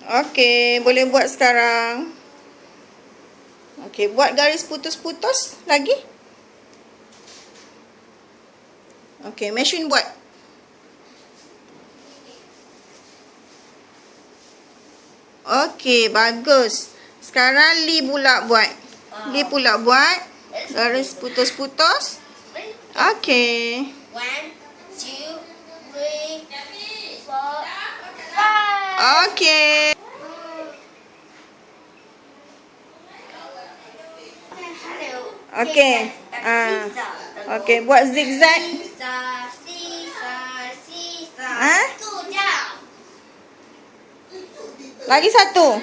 Okey, boleh buat sekarang. Okey, buat garis putus-putus lagi. Okey, Meshwin buat. Okey, bagus. Sekarang Lee pula buat. Lee pula buat. Garis putus-putus. Okey. One, two, three, four, five. Hello. Okey. Ah. Okey, buat zigzag. Ha? Lagi satu.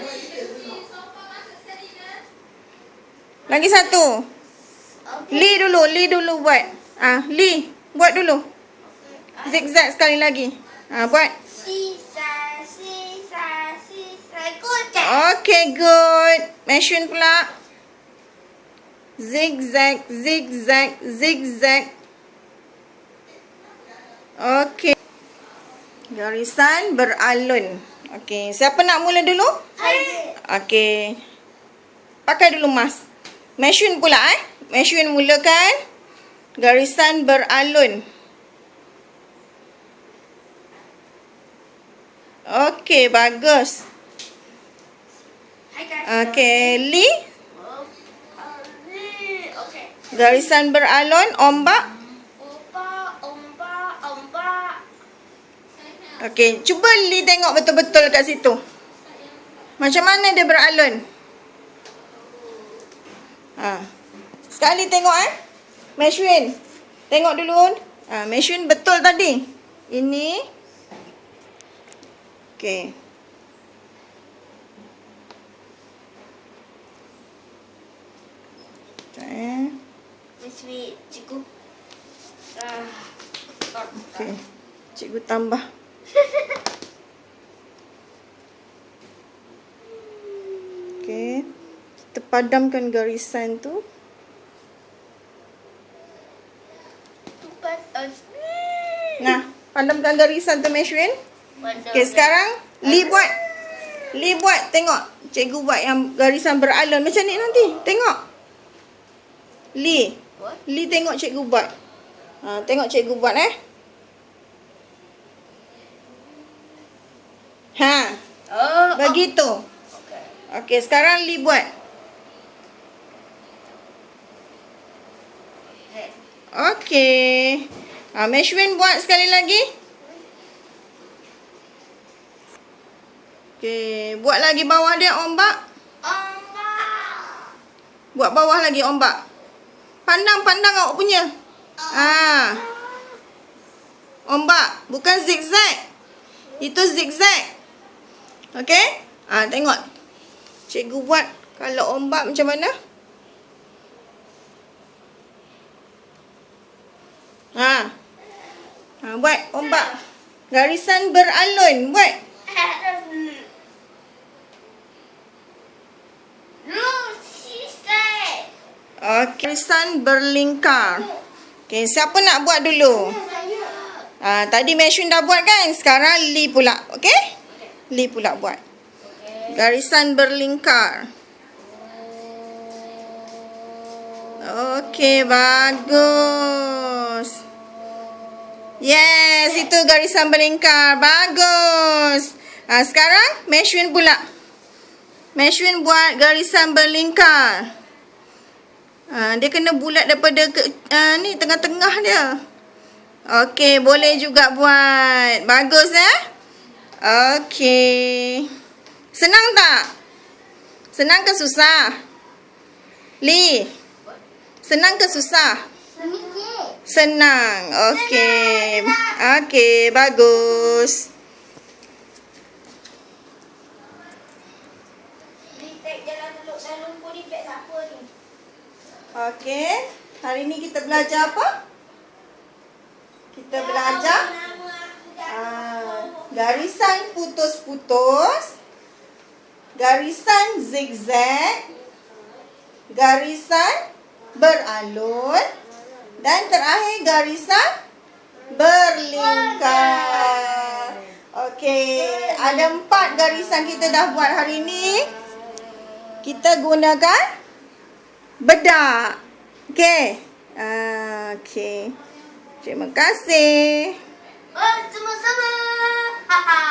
Lagi satu. Lee dulu, Lee dulu buat. Ah, Lee, buat dulu. Zigzag sekali lagi. Ah, buat. Okay, good. Meshun pula. Zigzag, zigzag, zigzag. Okay. Garisan beralun. Okay, siapa nak mula dulu? Hai. Okay. Pakai dulu mas. Meshun pula eh. Meshun mulakan. Garisan beralun. Okay, bagus. Okay. Oh, uh. Garisan beralun, ombak. Ombak, ombak, ombak. Okay, cuba Lee tengok betul-betul kat situ. Macam mana dia beralun? Ha. Sekali tengok eh. Meshwin. Tengok dulu. Ha, Meshwin betul tadi. Ini. Okay. Sekejap eh. Mesti cikgu. Ah. Okay. Cikgu tambah. Okay. Kita padamkan garisan tu. Nah, padamkan garisan tu Meshwin. Okay, sekarang Lee buat. Lee buat. Tengok. Cikgu buat yang garisan beralun. Macam ni nanti. Tengok. Lee. What? Lee tengok cikgu buat. Ha, tengok cikgu buat eh. Ha, Oh. begitu. Okay. Okey, sekarang Lee buat. Okey. Ha, Meshwin buat sekali lagi. Okey, buat lagi bawah dia ombak. Ombak. Buat bawah lagi ombak. Pandang-pandang awak punya. Ah. Ombak, bukan zigzag. Itu zigzag. Okey? Ah, tengok. Cikgu buat kalau ombak macam mana? Ha. Ha, buat ombak. Garisan beralun, buat. Garisan berlingkar. Okey, siapa nak buat dulu? Ah, tadi Meshun dah buat kan? Sekarang Lee pula. Okey? Lee pula buat. Garisan berlingkar. Okey, bagus. Yes, itu garisan berlingkar. Bagus. Ah, sekarang Meshwin pula. Meshwin buat garisan berlingkar. Ah, dia kena bulat daripada ke, ah, ni tengah-tengah dia. Okey, boleh juga buat. Bagus eh? Okey. Senang tak? Senang ke susah? Lee. Senang ke susah? Senang. Okey. Okey, bagus. Okey. Hari ni kita belajar apa? Kita belajar ah, garisan putus-putus, garisan zigzag, garisan beralun dan terakhir garisan berlingkar. Okey, ada empat garisan kita dah buat hari ni. Kita gunakan bedak. Okey. Ah, okey. Terima kasih. Oh, sama-sama. Haha.